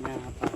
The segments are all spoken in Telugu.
నీకేమైంది అలా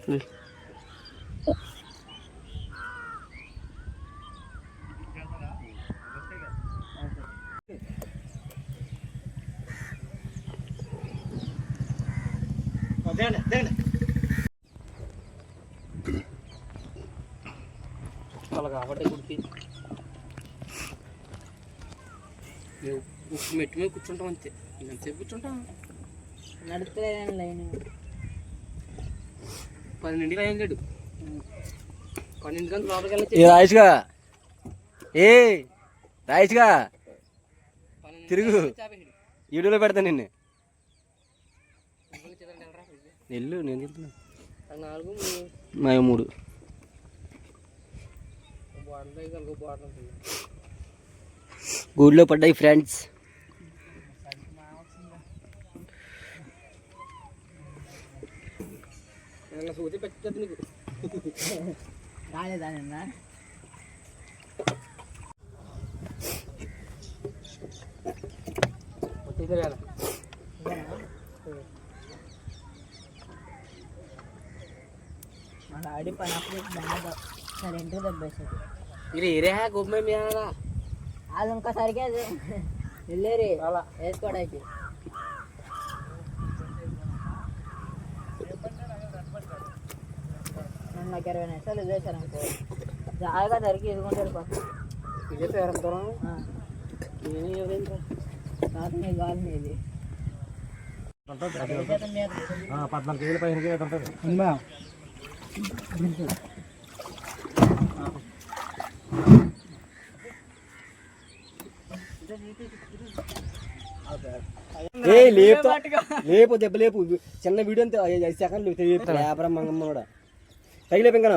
పెడతాడు వెళ్ళు దిగండి దిగండి గుడికి మేము మెట్టు మీద కూర్చుంటాం అంతే. ఇంకంతసేపు కూర్చుంటాం. నడుపుతలేదండి లైన్ పన్నెండింటికి అయ్యింది లేడు పన్నెండు గంటల లోపలికి వెళ్ళి ఏ రాయిష్గా ఏ రాయిష్గా తిరుగు. వీడియోలో పెడతా నిన్ను. వెళ్ళు నేను చెప్తున్నా నాలుగు మూడు. బాటిల్ కలిగి బాటిల్ என்ன ஊற்றி பெற்றதுன்னு காலை தானே என்ன இது வேலை मला अडी पण ఇంకా दहा साडेंट डब्यासाठी इरे వేసుకోవడానికి నాకు ఇరవై నిమిషాలు వదిలేశారు అనుకో. జాగా దొరికి ఎదుగుంటాడు పక్క ఇదే పేరు దూరం ఆ, నేను ఎవరైంది తాత నీ గాలి మీది పద్నాలుగు కేజీల పైన ఉంటుంది ఏ లేపు లేపు దెబ్బ లేపు. చిన్న వీడియో అంతే. ఐదు సెకండ్లు లేపు లేపరా మంగమ్మ కూడా. పైకి లేపు ఇంకా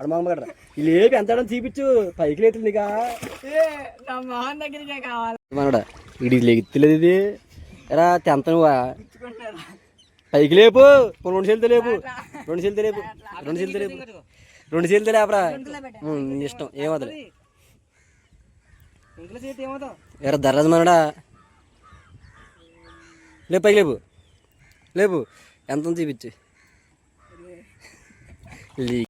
అక్కడ మంగమ్మ గడ్ర ఈ లేపి ఎంత చూపించు పైకి లేతుంది నీకా నా మొహం దగ్గరికే కావాలి. మనడా ఇది లెగుతులేదు ఇది. ఎరా తెంత నువ్వా? పైకి లేపు. రెండు చేతులతో లేపు. రెండు చేతులతో లేపు. రెండు చేతులతో లేపు. రెండు చేతులతో లేపరా. ఇష్టం. ఏమవుతుంది ఎరా దర్రాజు మనడా? లేపు పైకి లేపు. లేపు. ఎంత చూపించు лиги.